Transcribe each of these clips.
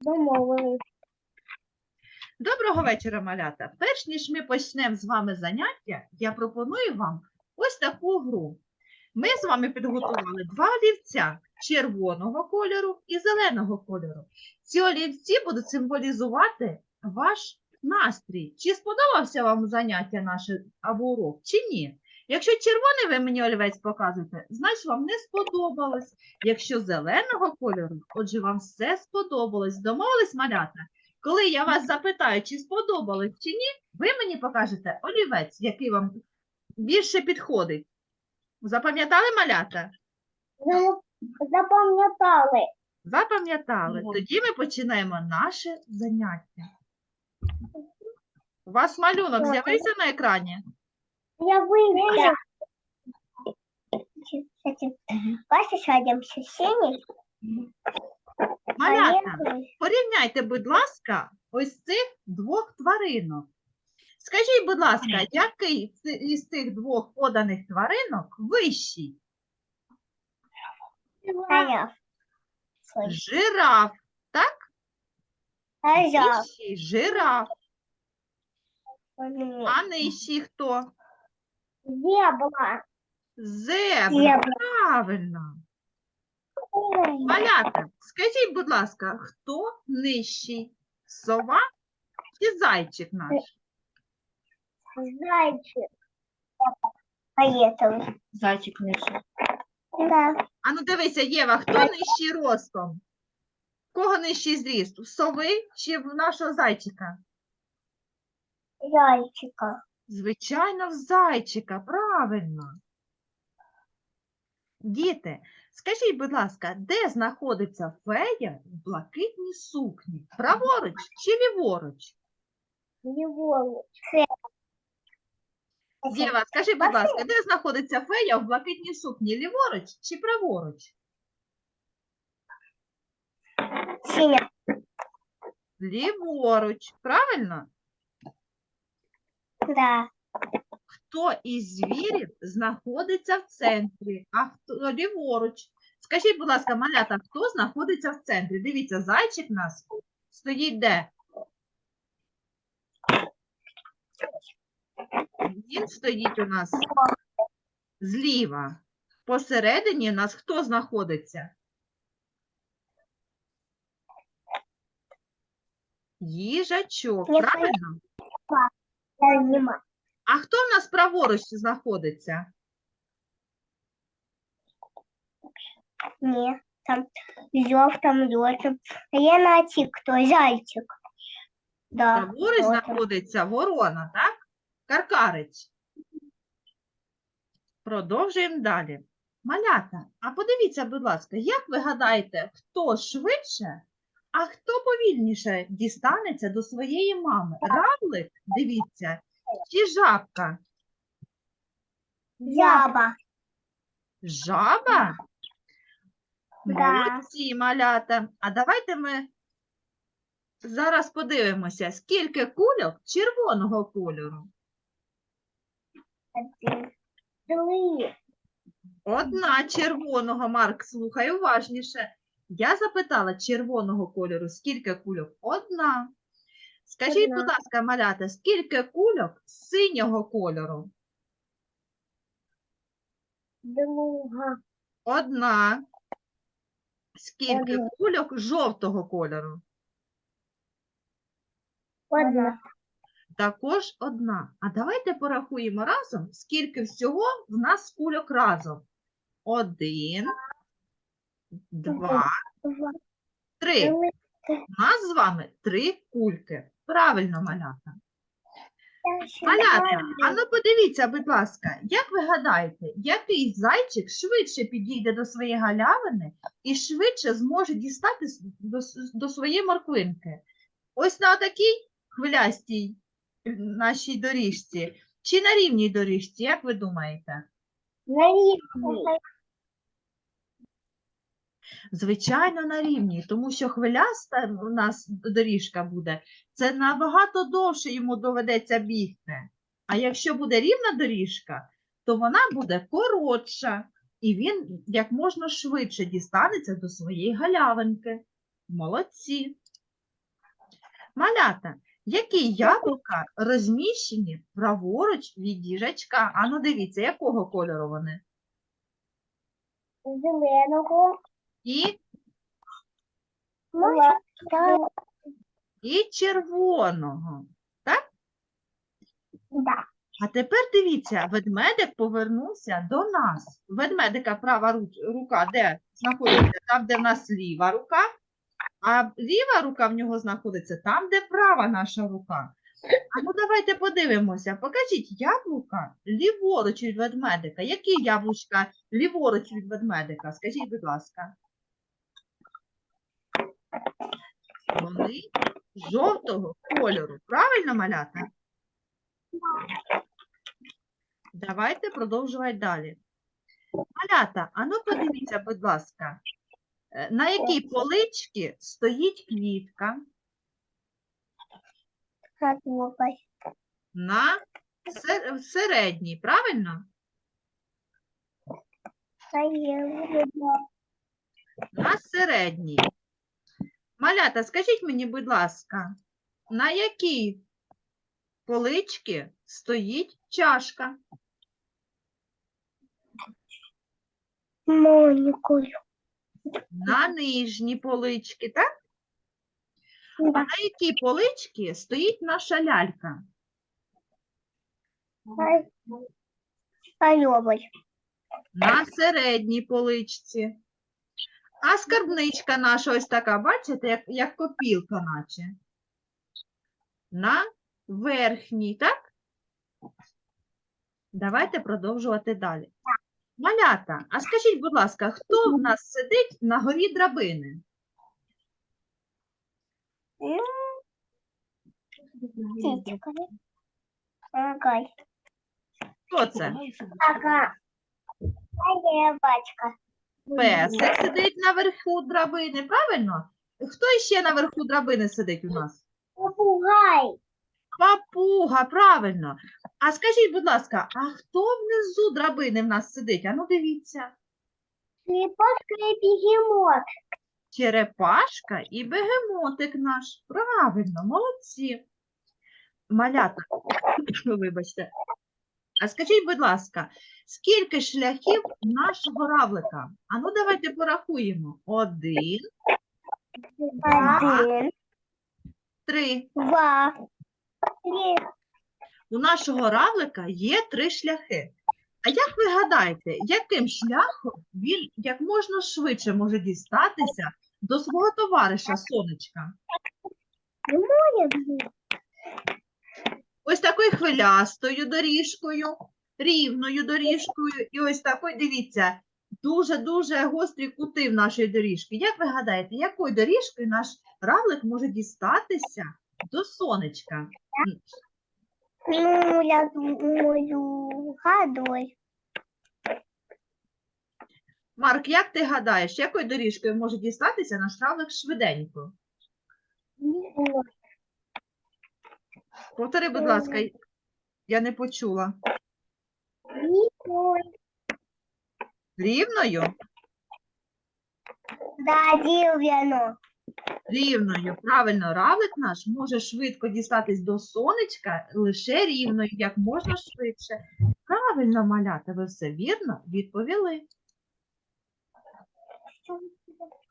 Домовились. Доброго вечора, малята. Перш ніж ми почнемо з вами заняття, я пропоную вам ось таку гру. Ми з вами підготували два олівця червоного кольору і зеленого кольору. Ці олівці будуть символізувати ваш настрій. Чи сподобався вам заняття наше або урок, чи ні? Якщо червоний ви мені олівець показуєте, значить вам не сподобалось. Якщо зеленого кольору, отже, вам все сподобалось. Домовились, малята? Коли я вас запитаю, чи сподобалось чи ні, ви мені покажете олівець, який вам більше підходить. Запам'ятали малята? Ну, запам'ятали. Запам'ятали. Тоді ми починаємо наше заняття. У вас малюнок з'явився на екрані? Я вийшла. Бачиш, садимося синій. Малята, порівняйте, будь ласка, ось цих двох тваринок. Скажіть, будь ласка, який із цих двох поданих тваринок вищий? Слышь, Жираф, так? Таня. Вищий жираф. А нижчий хто? Зебра. Зебра. Правильно. Малята, скажіть, будь ласка, хто нижчий? Сова чи зайчик наш? Зайчик. Зайчик нижче. Да. А ну дивися, Єва, хто нижчий ростом? Кого нижчий зріст? Сови чи в нашого зайчика? Зайчика. Звичайно, в зайчика, правильно. Діти, скажіть, будь ласка, де знаходиться фея в блакитній сукні? Праворуч чи ліворуч? Леворуч. Єва, скажи, будь ласка, де знаходиться фея в блакитній сукні? Ліворуч чи праворуч? Ліворуч, правильно? Да. Хто із звірів знаходиться в центрі, а хто ліворуч? Скажіть, будь ласка, малята, хто знаходиться в центрі? Дивіться, зайчик у нас стоїть де? Він стоїть у нас зліва. Посередині у нас хто знаходиться? Їжачок, правильно? Нема. А хто в нас праворуч знаходиться? Ні. Там зов, там льотом. А я найти, хто зайчик. Да. Праворуч льотом. знаходиться ворона, так? Каркарець. Продовжуємо далі. Малята, а подивіться, будь ласка, як ви гадаєте, хто швидше, а хто повільніше дістанеться до своєї мами? Равлик, дивіться, чи жабка? Жаба. Жаба? Да. Молодці, малята. А давайте ми зараз подивимося, скільки кульок червоного кольору. Одна червоного, Марк, слухай уважніше. Я запитала червоного кольору, скільки кульок? Одна. Скажіть, будь ласка, малята, скільки кульок синього кольору? Друга. Одна. Скільки Одна. кульок жовтого кольору? Одна. Також одна. А давайте порахуємо разом, скільки всього в нас кульок разом. Один, два, три. У нас з вами три кульки. Правильно, малята. Малята, а ну подивіться, будь ласка, як ви гадаєте, який зайчик швидше підійде до своєї галявини і швидше зможе дістати до, до своєї морквинки? Ось на такій хвилястій нашій доріжці чи на рівній доріжці, як ви думаєте? Наивный. Звичайно, на рівні, тому що хвиляста у нас доріжка буде, це набагато довше йому доведеться бігти. А якщо буде рівна доріжка, то вона буде коротша, і він як можна швидше дістанеться до своєї галявинки. Молодці! Малята, які яблука розміщені праворуч від їжачка? Ану, дивіться, якого кольору вони? Зеленого. І, і червоного. Да. А тепер дивіться, ведмедик повернувся до нас. Ведмедика права рука де знаходиться? Там, де в нас ліва рука, а ліва рука в нього знаходиться там, де права наша рука. А ну давайте подивимося. Покажіть яблука ліворуч від ведмедика. Які яблучка ліворуч від ведмедика? Скажіть, будь ласка. Вони жовтого кольору. Правильно, малята? Давайте продовжувати далі. Малята, а ну подивіться, будь ласка, е, на якій поличці стоїть квітка? На середній, правильно? На середній. Малята, скажіть мені, будь ласка, на якій поличці стоїть чашка? Моніку. На нижній поличці, так? А на якій поличці стоїть наша лялька? Поїхали. На середній поличці. А скарбничка наша ось така, бачите, як, як копілка наче. На верхній, так? Давайте продовжувати далі. Малята, а скажіть, будь ласка, хто в нас сидить на горі драбини? Хто це? Ага. А бачка. Песик сидить наверху драбини, правильно? Хто іще наверху драбини сидить у нас? Попугай. Папуга, правильно. А скажіть, будь ласка, а хто внизу драбини в нас сидить? Ану, дивіться. Сліпошка і бігемот. Черепашка і бегемотик наш. Правильно, молодці. Малята, вибачте. А скажіть, будь ласка, скільки шляхів нашого равлика? Ану, давайте порахуємо. Один, Один, три. два, три. У нашого равлика є три шляхи. А як ви гадаєте, яким шляхом він як можна швидше може дістатися до свого товариша сонечка? Ось такою хвилястою доріжкою, рівною доріжкою, і ось такою, дивіться, дуже-дуже гострі кути в нашої доріжки. Як ви гадаєте, якою доріжкою наш равлик може дістатися до сонечка? Ну, я думаю, гадой. Марк, як ти гадаєш, якою доріжкою може дістатися наш равлик швиденько? Повтори, будь ласка, я не почула. Рівною? Да, дерев'яно. Рівною. Правильно, равлик наш може швидко дістатись до сонечка лише рівною, як можна швидше. Правильно, малята, ви все вірно відповіли.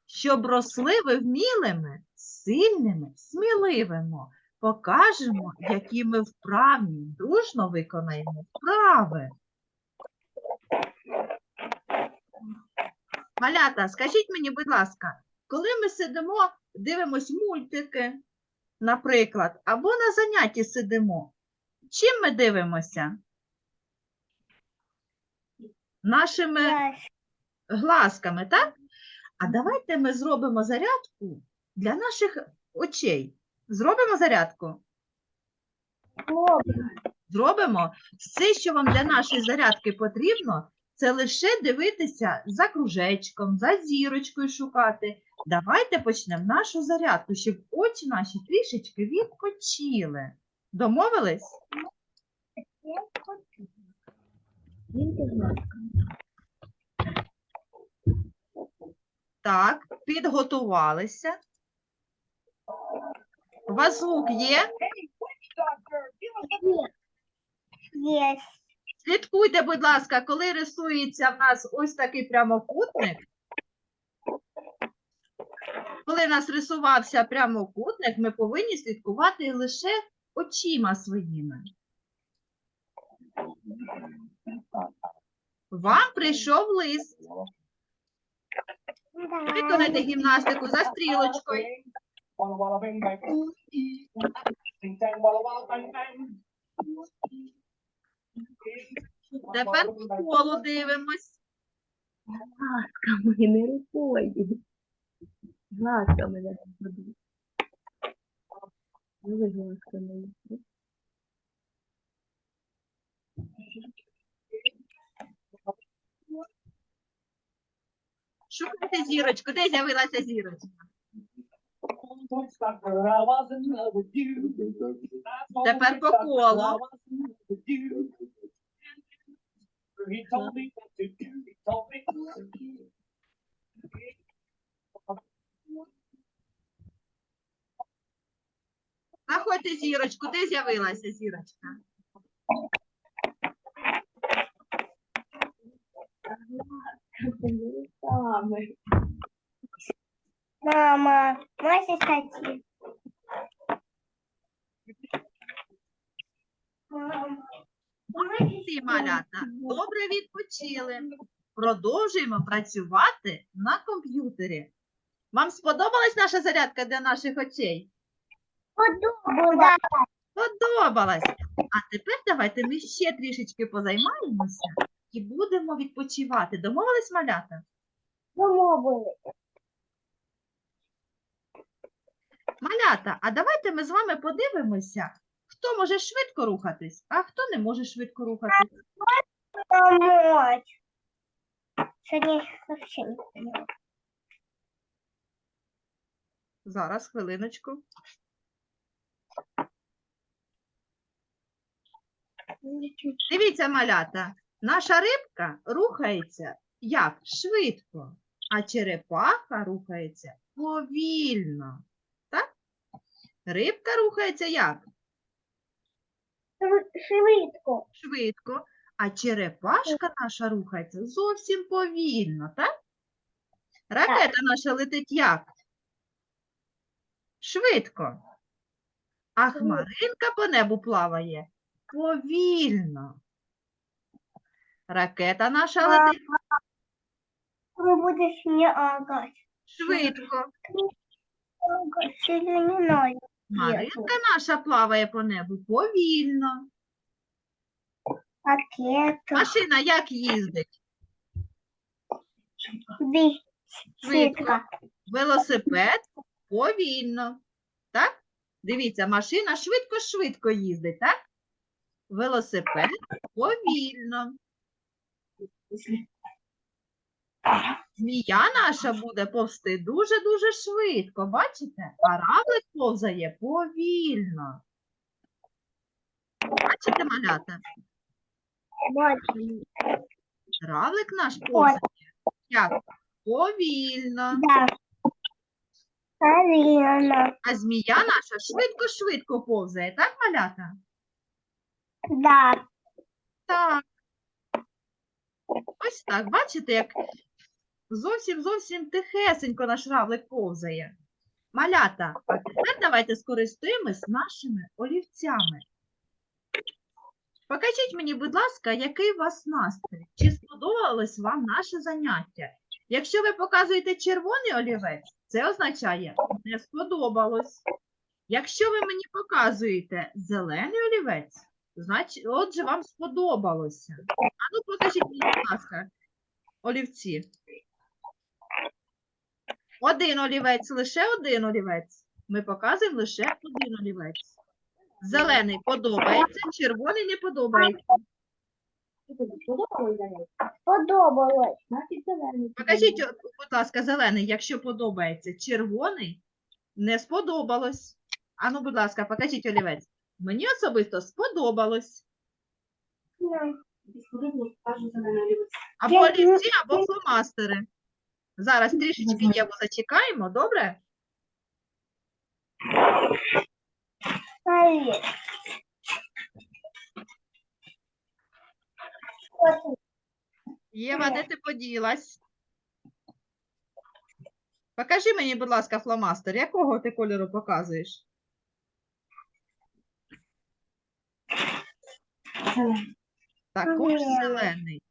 Щоб росли ви вмілими, сильними, сміливими. Покажемо, які ми вправні, дружно виконаємо вправи. Малята, скажіть мені, будь ласка, коли ми сидимо, дивимось мультики, наприклад, або на занятті сидимо, чим ми дивимося? Нашими глазками, так? А давайте ми зробимо зарядку для наших очей. Зробимо зарядку? Зробимо. Все, що вам для нашої зарядки потрібно, це лише дивитися за кружечком, за зірочкою шукати. Давайте почнемо нашу зарядку, щоб очі наші трішечки відпочили. Домовились? Так, підготувалися. Вазук є? Есть. Слідкуйте, будь ласка, коли рисується в нас ось такий прямокутник. Коли в нас рисувався прямокутник, ми повинні слідкувати лише очима своїми. Вам прийшов лист. Виконайте гімнастику за стрілочкою. Тепер по колу дивимось. Глазками, не рукою. Не роби. Ну, ви глазками. Шукайте зірочку. Де з'явилася зірочка? Тепер по колу. Знаходьте зірочку. Де з'явилася зірочка? Мама, можешь? Мама, Молодці, малята. Добре відпочили. Продовжуємо працювати на комп'ютері. Вам сподобалась наша зарядка для наших очей? Подумала. Подобалась. А тепер давайте ми ще трішечки позаймаємося і будемо відпочивати. Домовились, малята? Домовились. Малята, а давайте ми з вами подивимося, хто може швидко рухатись, а хто не може швидко рухатись. Зараз, хвилиночку. Дивіться, малята, наша рибка рухається як швидко, а черепаха рухається повільно. Так? Рибка рухається як Швидко. швидко, а черепашка наша рухається зовсім повільно, так? Ракета наша летить як? Швидко. А хмаринка по небу плаває повільно. Ракета наша летить швидко. Хмаринка наша плаває по небу повільно. Ракета. Машина як їздить? Бистрика. Велосипед повільно. Так? Дивіться, машина швидко-швидко їздить, так? Велосипед повільно. Змія наша буде повсти дуже-дуже швидко, бачите? А равлик повзає повільно. Бачите, малята? Равлик наш повзає. Як? Повільно. Да. Правильно. А змія наша швидко-швидко повзає, так, малята? Да. Так. Ось так, бачите, як зовсім зовсім тихесенько наш равлик повзає. Малята, а тепер давайте скористуємось нашими олівцями. Покажіть мені, будь ласка, який у вас настрій? Чи сподобалось вам наше заняття? Якщо ви показуєте червоний олівець, це означає не сподобалось. Якщо ви мені показуєте зелений олівець, значить, отже, вам сподобалося. А ну покажіть мені, будь ласка, олівці. Один олівець, лише один олівець. Ми показуємо лише один олівець. Зелений подобається, червоний не подобається. Подобалось. Покажіть, будь ласка, зелений, якщо подобається. Червоний не сподобалось. Ану, будь ласка, покажіть олівець. Мені особисто сподобалось. Або олівці, або фломастери. Зараз трішечки Єву зачекаємо, добре? Єва, де ти поділась? Покажи мені, будь ласка, фломастер. Якого ти кольору показуєш? Також Зелений. зелений.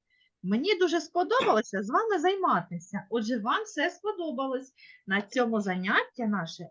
Мені дуже сподобалося з вами займатися. Отже, вам все сподобалось. На цьому заняття наше